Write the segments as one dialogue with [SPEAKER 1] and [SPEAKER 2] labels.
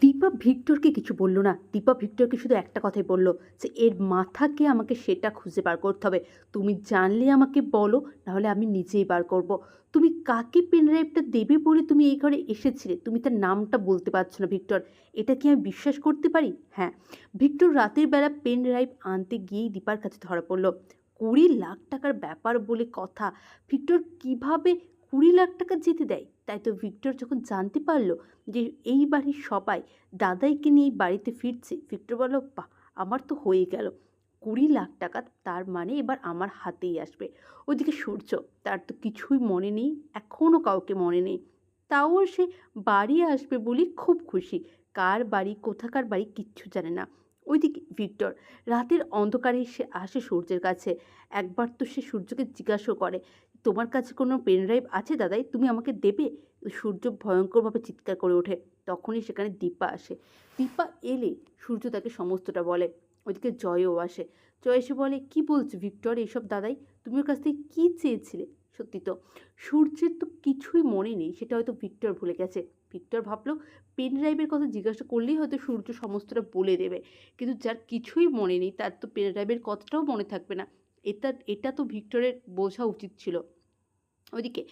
[SPEAKER 1] দীপা ভিক্টরকে কিছু বলল না। দীপা ভিক্টরকে শুধু একটা কথাই বলল যে, এর মাথাকে আমাকে সেটা খুঁজে বার করতে হবে। তুমি জানলে আমাকে বলো, নাহলে আমি নিজেই বার করব। তুমি কাকে পেন ড্রাইভটা দেবে বলে তুমি এই ঘরে এসেছিলে? তুমি তার নামটা বলতে পারছ না, ভিক্টর। এটা কি আমি বিশ্বাস করতে পারি? হ্যাঁ। ভিক্টর রাতের বেলা পেন ড্রাইভ আনতে গিয়েই দীপার কাছে ধরা পড়ল। কুড়ি লাখ টাকার ব্যাপার বলে কথা। ভিক্টর কীভাবে কুড়ি লাখ টাকা যেতে দেয়। তাই তো ভিক্টর যখন জানতে পারল যে এই বাড়ির সবাই দাদাইকে নিয়ে বাড়িতে ফিরছে, ভিক্টর বলল, বাহ, আমার তো হয়ে গেল। কুড়ি লাখ টাকা তার মানে এবার আমার হাতেই আসবে। ওইদিকে সূর্য, তার তো কিছুই মনে নেই এখনও কাউকে মনে নেই। তাও সে বাড়ি আসবে বলে খুব খুশি। কার বাড়ি, কোথাকার বাড়ি কিচ্ছু জানে না। ওইদিকে ভিক্টর, রাতের অন্ধকারে সে আসে সূর্যের কাছে। একবার তো সে সূর্যকে জিজ্ঞাসা করে, তোমার কাছে কোনো পেন ড্রাইভ আছে দাদাই? তুমি আমাকে দেবে? সূর্য ভয়ঙ্করভাবে চিৎকার করে ওঠে। তখনই সেখানে দীপা আসে। দীপা এলে সূর্য তাকে সমস্তটা বলে। ওইদিকে জয়ও আসে। জয় এসে বলে, কি বলছো ভিক্টর এইসব দাদাই? তুমি ওর কাছ থেকে কী চেয়েছিলে? সত্যি তো, সূর্যের তো কিছুই মনে নেই, সেটা হয়তো ভিক্টর ভুলে গেছে। ভিক্টর ভাবলো পেন ড্রাইভের কথা জিজ্ঞাসা করলেই হয়তো সূর্য সমস্তটা বলে দেবে। কিন্তু যার কিছুই মনে নেই, তার তো পেন ড্রাইভের কথাটাও মনে থাকবে না। এটা এটা তো ভিক্টরের বোঝা উচিত ছিল। ওইদিকে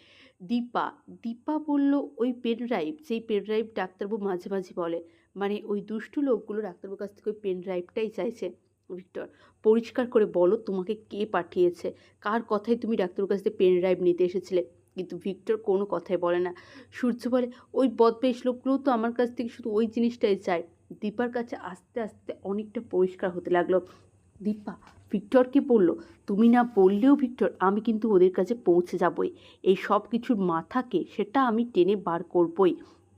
[SPEAKER 1] দীপা দীপা বলল, ওই পেন ড্রাইভ সেই পেন ড্রাইভ ডাক্তারবাবু মাঝে মাঝে বলে মানে ওই দুষ্টু লোকগুলো ডাক্তারবাবুর কাছ থেকে ওই পেন ড্রাইভটাই চাইছে। ভিক্টর পরিষ্কার করে বলো তোমাকে কে পাঠিয়েছে? কার কথায় তুমি ডাক্তারবাবুর কাছ থেকে পেন ড্রাইভ নিতে এসেছিলে? কিন্তু ভিক্টর কোনো কথাই বলে না। সূর্য বলে, ওই বদবেশ লোকগুলো তো আমার কাছ থেকে শুধু ওই জিনিসটাই চায়। দীপার কাছে আস্তে আস্তে অনেকটা পরিষ্কার হতে লাগল। দীপা ভিক্টরকে বলল? তুমি না বললেও ভিক্টর, আমি কিন্তু ওদের কাছে পৌঁছে যাবই। এই সব কিছুর মাথাকে সেটা আমি টেনে বার করবই।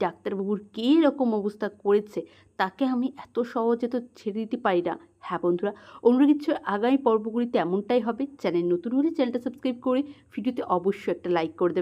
[SPEAKER 1] ডাক্তারবাবুর কী রকম অবস্থা করেছে, তাকে আমি এত সহজে তো ছেড়ে দিতে পারি না। হ্যাঁ বন্ধুরা অন্য কিছু আগামী পর্বগুলিতে এমনটাই হবে। চ্যানেল নতুন হলে চ্যানেলটা সাবস্ক্রাইব করে ভিডিওতে অবশ্যই একটা লাইক করে দেবে